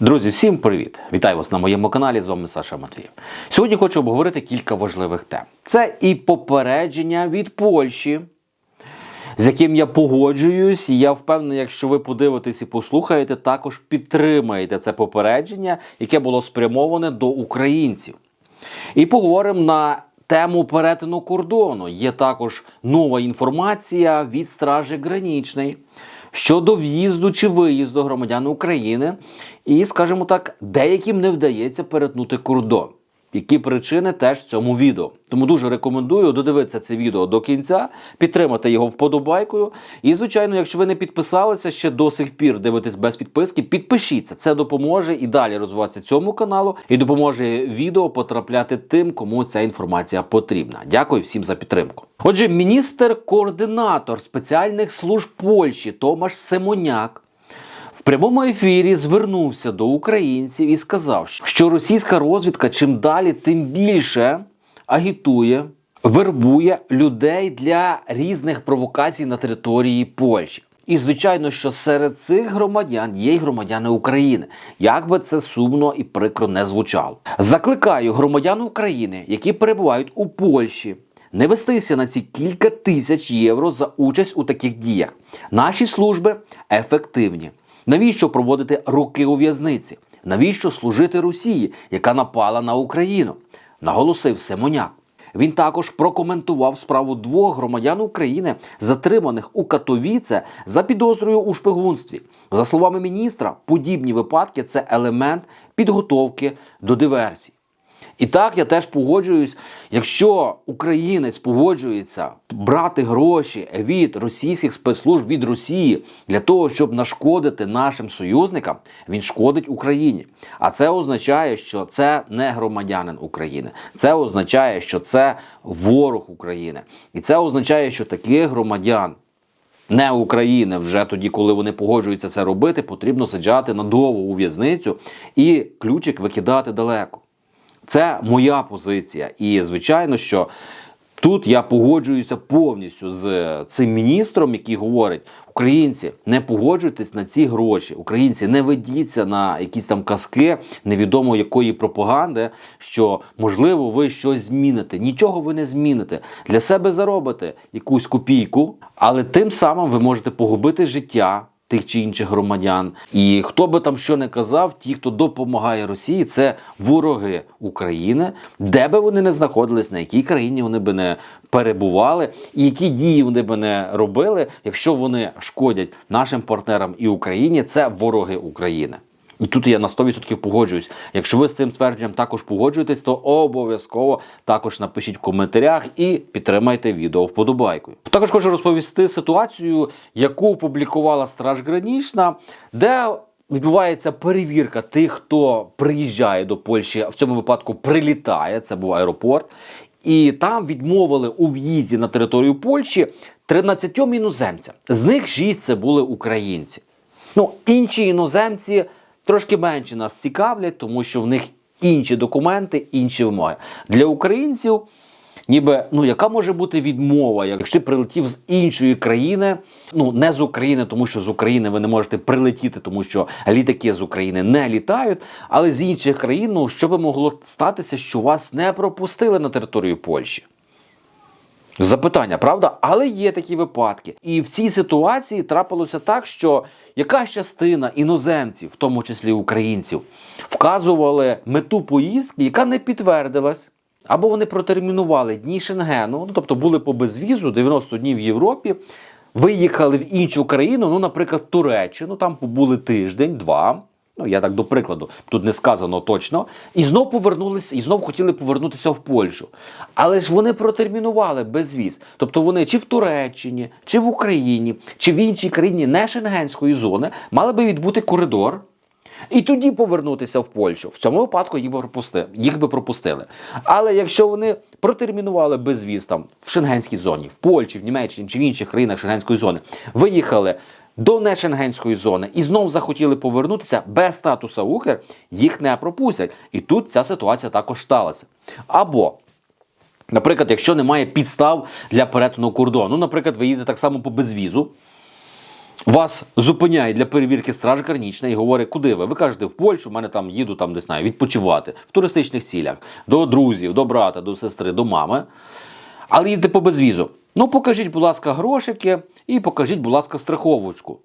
Друзі, всім привіт! Вітаю вас на моєму каналі. З вами Саша Матвієв. Сьогодні хочу обговорити кілька важливих тем. Це і попередження від Польщі, з яким я погоджуюсь. І я впевнений, якщо ви подивитесь і послухаєте, також підтримаєте це попередження, яке було спрямоване до українців. І поговоримо на тему перетину кордону. Є також нова інформація від Стражі Гранічної щодо в'їзду чи виїзду громадян України. І, скажімо так, деяким не вдається перетнути кордон. Які причини теж в цьому відео. Тому дуже рекомендую додивитися це відео до кінця, підтримати його вподобайкою. І, звичайно, якщо ви не підписалися ще до сих пір дивитесь без підписки, підпишіться. Це допоможе і далі розвиватися цьому каналу, і допоможе відео потрапляти тим, кому ця інформація потрібна. Дякую всім за підтримку. Отже, міністр-координатор спеціальних служб Польщі Томаш Семоняк в прямому ефірі звернувся до українців і сказав, що російська розвідка чим далі, тим більше агітує, вербує людей для різних провокацій на території Польщі. І звичайно, що серед цих громадян є й громадяни України, як би це сумно і прикро не звучало. Закликаю громадян України, які перебувають у Польщі, не вестися на ці кілька тисяч євро за участь у таких діях. Наші служби ефективні. Навіщо проводити роки у в'язниці? Навіщо служити Росії, яка напала на Україну? Наголосив Семоняк. Він також прокоментував справу двох громадян України, затриманих у Катовіце за підозрою у шпигунстві. За словами міністра, подібні випадки це елемент підготовки до диверсій. І так я теж погоджуюсь, якщо українець погоджується брати гроші від російських спецслужб від Росії для того, щоб нашкодити нашим союзникам, він шкодить Україні. А це означає, що це не громадянин України. Це означає, що це ворог України. І це означає, що таких громадян. Не України вже тоді, коли вони погоджуються це робити, потрібно саджати надовго у в'язницю і ключик викидати далеко. Це моя позиція. І звичайно, що тут я погоджуюся повністю з цим міністром, який говорить: українці, не погоджуйтесь на ці гроші. Українці, не ведіться на якісь там казки невідомо якої пропаганди, що можливо ви щось зміните. Нічого ви не зміните. Для себе заробите якусь копійку, але тим самим ви можете погубити життя тих чи інших громадян. І хто би там що не казав, ті, хто допомагає Росії, це вороги України, де би вони не знаходились, на якій країні вони би не перебували, і які дії вони би не робили, якщо вони шкодять нашим партнерам і Україні, це вороги України. І тут я на 100% погоджуюсь. Якщо ви з цим твердженням також погоджуєтесь, то обов'язково також напишіть в коментарях і підтримайте відео вподобайкою. Також хочу розповісти ситуацію, яку опублікувала Страж Гранічна, де відбувається перевірка тих, хто приїжджає до Польщі, в цьому випадку прилітає. Це був аеропорт. І там відмовили у в'їзді на територію Польщі 13 іноземцям. З них 6 це були українці. Ну, інші іноземці трошки менше нас цікавлять, тому що в них інші документи, інші вимоги. Для українців, ніби ну яка може бути відмова, якщо ти прилетів з іншої країни, ну не з України, тому що з України ви не можете прилетіти, тому що літаки з України не літають, але з інших країн, ну що би могло статися, що вас не пропустили на територію Польщі? Запитання, правда? Але є такі випадки. І в цій ситуації трапилося так, що якась частина іноземців, в тому числі українців, вказували мету поїздки, яка не підтвердилась. Або вони протермінували дні Шенгену, ну тобто були по безвізу 90 днів в Європі, виїхали в іншу країну, ну, наприклад, Туреччину, там побули тиждень, два. Ну, я так до прикладу, тут не сказано точно. І знов повернулися, і знов хотіли повернутися в Польщу. Але ж вони протермінували безвіз. Тобто вони чи в Туреччині, чи в Україні, чи в іншій країні не шенгенської зони мали би відбути коридор. І тоді повернутися в Польщу. В цьому випадку їх би пропустили. Їх би пропустили. Але якщо вони протермінували безвіз там в шенгенській зоні, в Польщі, в Німеччині чи в інших країнах шенгенської зони, виїхали до нешенгенської зони і знов захотіли повернутися без статуса Укр, їх не пропустять. І тут ця ситуація також сталася. Або Наприклад, якщо немає підстав для перетину кордону, ну, наприклад, ви їдете так само по безвізу, Вас зупиняє для перевірки страж гранічна і говорить, куди ви? Ви кажете, в Польщу, в мене там їду там, не знаю, відпочивати в туристичних цілях, до друзів, до брата, до сестри, до мами. Але їдете по безвізу. Ну, покажіть, будь ласка, грошики і покажіть, будь ласка, страховочку.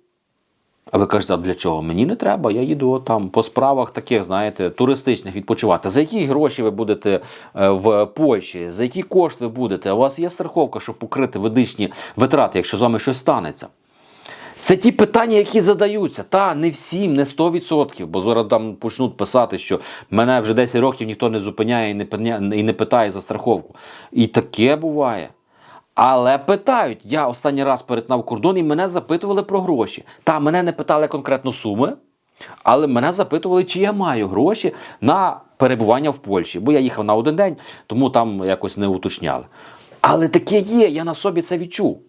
А ви кажете, а для чого? Мені не треба. Я їду там по справах таких, знаєте, туристичних відпочивати. За які гроші ви будете е, в Польщі? За які кошти ви будете? У вас є страховка, щоб покрити медичні витрати, якщо з вами щось станеться? Це ті питання, які задаються. Та не всім, не 100%, бо зараз там почнуть писати, що мене вже 10 років ніхто не зупиняє і не, і не питає за страховку. І таке буває. Але питають, я останній раз перетнав кордон і мене запитували про гроші. Та мене не питали конкретно суми, але мене запитували, чи я маю гроші на перебування в Польщі. Бо я їхав на один день, тому там якось не уточняли. Але таке є, я на собі це відчув.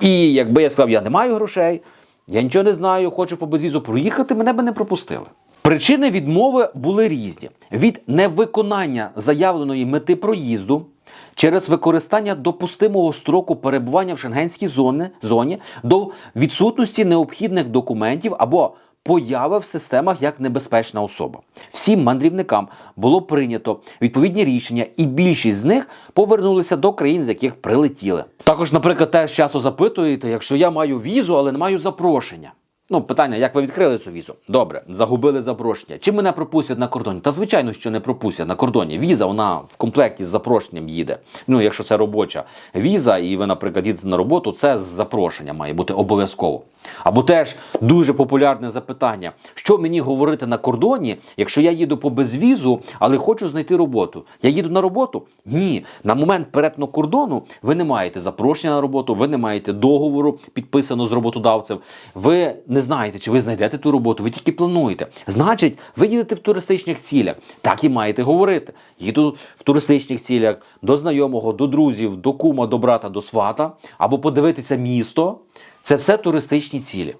І якби я сказав, я не маю грошей, я нічого не знаю, хочу по безвізу проїхати, мене би не пропустили. Причини відмови були різні: від невиконання заявленої мети проїзду через використання допустимого строку перебування в шенгенській зоні, зоні до відсутності необхідних документів або появи в системах як небезпечна особа. Всім мандрівникам було прийнято відповідні рішення, і більшість з них повернулися до країн, з яких прилетіли. Також, наприклад, теж часто запитуєте, якщо я маю візу, але не маю запрошення. Ну, питання, як ви відкрили цю візу? Добре, загубили запрошення. Чи мене пропустять на кордоні? Та звичайно, що не пропустять на кордоні. Віза вона в комплекті з запрошенням їде. Ну, якщо це робоча віза, і ви, наприклад, їдете на роботу, це з запрошення має бути обов'язково. Або теж дуже популярне запитання: що мені говорити на кордоні, якщо я їду по безвізу, але хочу знайти роботу? Я їду на роботу? Ні. На момент перетину кордону ви не маєте запрошення на роботу, ви не маєте договору підписано з роботодавцем. Ви не знаєте, чи ви знайдете ту роботу, ви тільки плануєте. Значить, ви їдете в туристичних цілях. Так і маєте говорити. Їду в туристичних цілях до знайомого, до друзів, до кума, до брата, до свата, або подивитися місто. Це все туристичні цілі.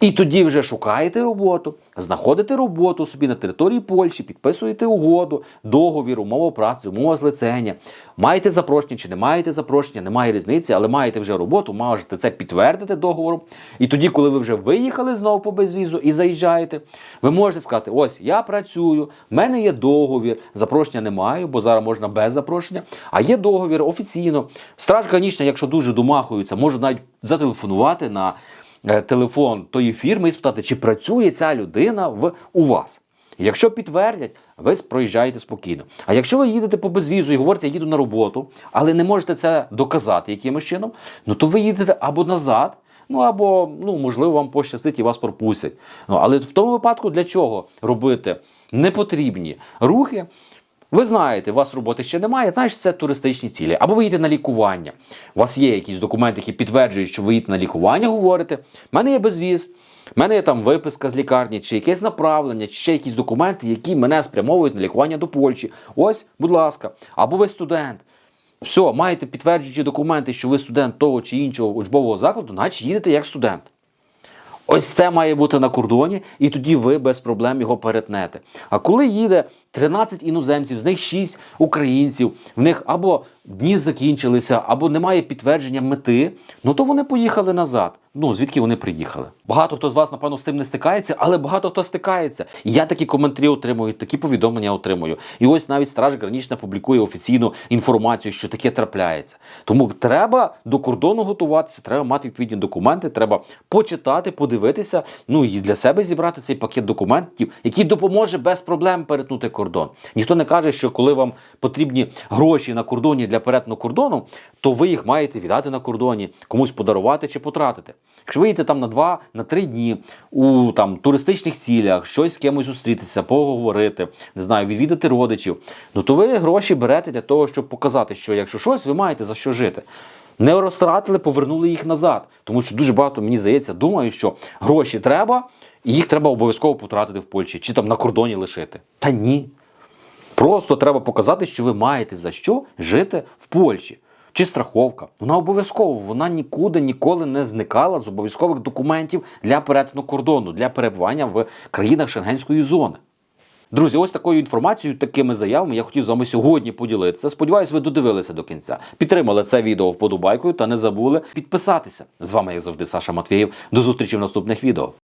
І тоді вже шукаєте роботу, знаходите роботу собі на території Польщі, підписуєте угоду, договір, умова праці, умова злицення. Маєте запрошення чи не маєте запрошення, немає різниці, але маєте вже роботу, можете це підтвердити договором. І тоді, коли ви вже виїхали знову по безвізу і заїжджаєте, ви можете сказати: ось я працюю, в мене є договір, запрошення не маю, бо зараз можна без запрошення. А є договір офіційно. Страж гранічна, якщо дуже домахуються, можуть навіть зателефонувати на телефон тої фірми і спитати, чи працює ця людина в у вас. Якщо підтвердять, ви проїжджаєте спокійно. А якщо ви їдете по безвізу і говорите, я їду на роботу, але не можете це доказати якимось чином, ну то ви їдете або назад, ну або ну можливо вам пощастить і вас пропустять. Ну але в тому випадку для чого робити непотрібні рухи? Ви знаєте, у вас роботи ще немає, значить це туристичні цілі. Або ви їдете на лікування. У вас є якісь документи, які підтверджують, що ви їдете на лікування, говорите. У мене є безвіз, в мене є там виписка з лікарні, чи якесь направлення, чи ще якісь документи, які мене спрямовують на лікування до Польщі. Ось, будь ласка, або ви студент. Все, маєте підтверджуючі документи, що ви студент того чи іншого учбового закладу, значить їдете як студент. Ось це має бути на кордоні, і тоді ви без проблем його перетнете. А коли їде 13 іноземців, з них 6 українців, в них або дні закінчилися, або немає підтвердження мети, ну то вони поїхали назад. Ну звідки вони приїхали? Багато хто з вас, напевно, з тим не стикається, але багато хто стикається. І я такі коментарі отримую, такі повідомлення отримую. І ось навіть Страж Гранічна публікує офіційну інформацію, що таке трапляється. Тому треба до кордону готуватися, треба мати відповідні документи, треба почитати, подивитися. Ну і для себе зібрати цей пакет документів, який допоможе без проблем перетнути кордон. Ніхто не каже, що коли вам потрібні гроші на кордоні для перетину кордону, то ви їх маєте віддати на кордоні, комусь подарувати чи потратити. Якщо ви їдете там на два, на три дні у там туристичних цілях, щось з кимось зустрітися, поговорити, не знаю, відвідати родичів, ну то ви гроші берете для того, щоб показати, що якщо щось, ви маєте за що жити. Не розтратили, повернули їх назад. Тому що дуже багато, мені здається, думають, що гроші треба, їх треба обов'язково потратити в Польщі, чи там на кордоні лишити. Та ні. Просто треба показати, що ви маєте за що жити в Польщі. Чи страховка. Вона обов'язково, вона нікуди ніколи не зникала з обов'язкових документів для перетину кордону, для перебування в країнах Шенгенської зони. Друзі, ось такою інформацією, такими заявами я хотів з вами сьогодні поділитися. Сподіваюсь, ви додивилися до кінця. Підтримали це відео вподобайкою та не забули підписатися. З вами, як завжди, Саша Матвієв. До зустрічі в наступних відео.